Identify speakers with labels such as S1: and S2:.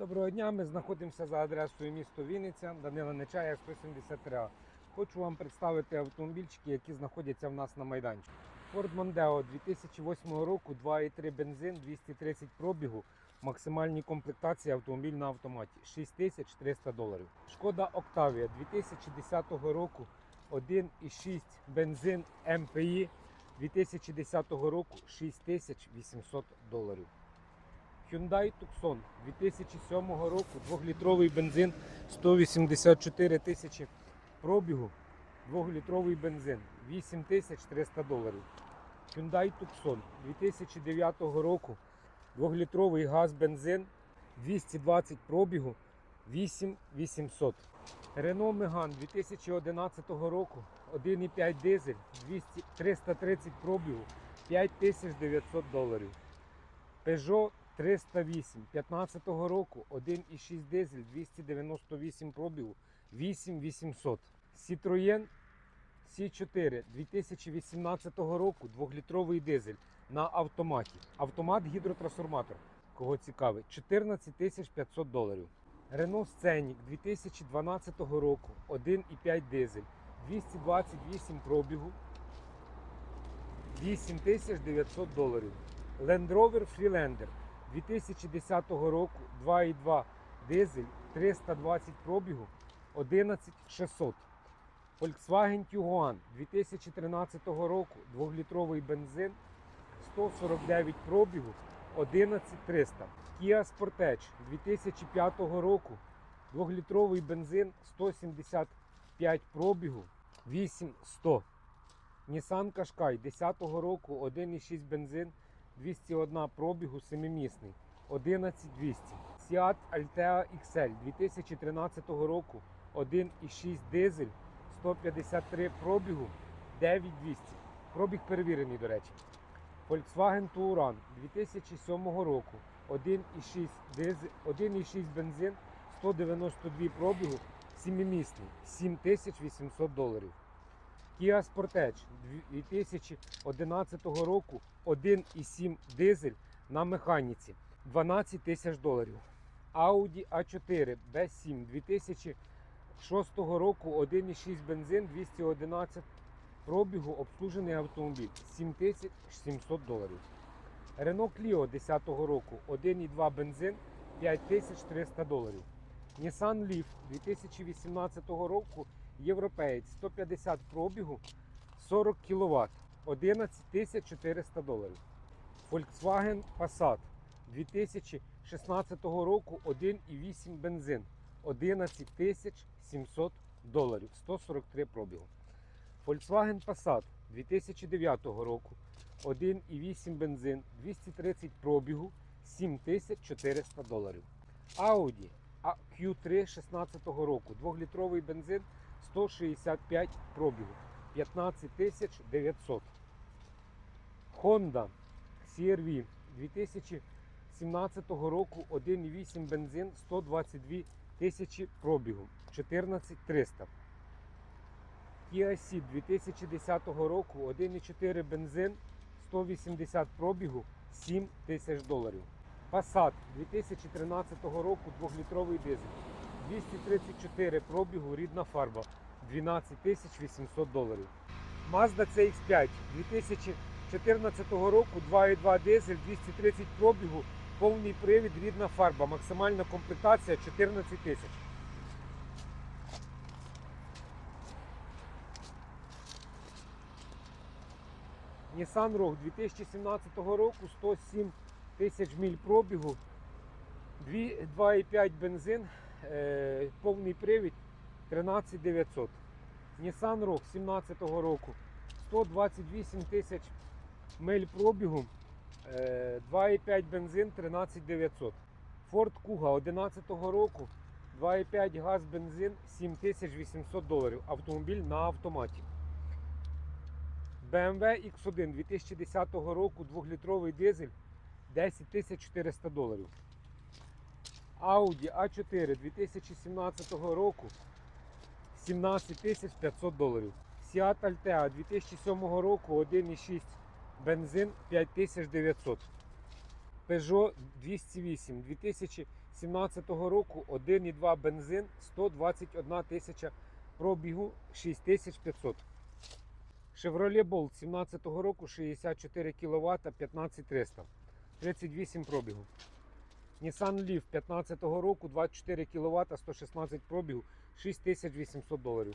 S1: Доброго дня, ми знаходимося за адресою місто Вінниця, Данила Нечая, 173А. Хочу вам представити автомобільчики, які знаходяться в нас на майданчику. Ford Mondeo 2008 року, 2,3 бензин, 230 пробігу, максимальній комплектації автомобіль на автоматі 6300 доларів. Шкода Octavia 2010 року, 1,6 бензин МПІ 2010 року 6800 доларів. Hyundai Tucson 2007 року, 2-літровий бензин, 184 тисячі пробігу, 2-літровий бензин, 8300 доларів. Hyundai Tucson 2009 року, 2-літровий газ бензин, 220 пробігу, 8800. Renault Megane 2011 року, 1,5 дизель, 200, 330 пробігу, 5900 доларів. Peugeot 308 15 року, 1,6 дизель, 298 пробігу, 8800. Citroën C4 2018 року, 2-літровий дизель на автоматі. Автомат гідротрансформатор. Кого цікавить, 14 500 доларів. Renault Scenic 2012 року, 1,5 дизель, 228 пробігу, 8900 доларів. Land Rover Freelander 2010 року 2,2 дизель 320 пробігу 11600. Volkswagen Tiguan 2013 року 2-літровий бензин 149 пробігу 11300. Kia Sportage 2005 року 2-літровий бензин 175 пробігу 8100. Nissan Qashqai 10 року 1,6 бензин 201 пробігу 7-місний 11200. Seat Altea XL 2013 року 1,6 дизель 153 пробігу 9200. Пробіг перевірений, до речі. Volkswagen Touran 2007 року 1,6 дизель, 1,6 бензин 192 пробігу 7-місний 7800 доларів. Kia Sportage 2011 року 1,7 дизель на механіці 12 тисяч доларів. Audi A4 B7 2006 року 1,6 бензин 211 пробігу обслужений автомобіль 7700 доларів. Renault Clio 10 року 1,2 бензин 5300 доларів. Nissan Leaf 2018 року європеєць 150 пробігу 40 кВт 11 400 доларів. Volkswagen Passat 2016 року 1,8 бензин 11 700 доларів 143 пробігу. Volkswagen Passat 2009 року 1,8 бензин 230 пробігу 7400 доларів. Audi а Q3 16 року 2-літровий бензин 165 пробігу 15 900. Honda CR-V 2017 року 1,8 бензин 122 тисячі пробігу 14 300. Kia Ceed 2010 року 1,4 бензин 180 пробігу 7 тисяч доларів. Passat 2013 року 2-літровий дизель 234 пробігу рідна фарба 12 800 доларів. Mazda CX5 2014 року 2,2 дизель 230 пробігу, повний привід, рідна фарба, максимальна комплектація 14 тисяч. Nissan Rogue 2017 року 107 тисяч міль пробігу, 2,5 бензин, е, повний привід 13 900. Nissan Rogue 17 року 128 тисяч миль пробігу, е, 2,5 бензин 13 900. Ford Kuga 11 року 2,5 газ бензин 7800 доларів. Автомобіль на автоматі. BMW X1 2010 року 2-літровий дизель 10 400 доларів. Audi A4 2017 року 17 500 доларів. Seat Altea 2007 року 1,6 бензин 5900. Peugeot 208 2017 року 1,2 бензин 121 тисяча пробігу 6500. Chevrolet Bolt 17-го року 64 кВт 15300. 38 пробігу. Nissan Leaf 15-го року 24 кВт 116 пробігу 6800 доларів.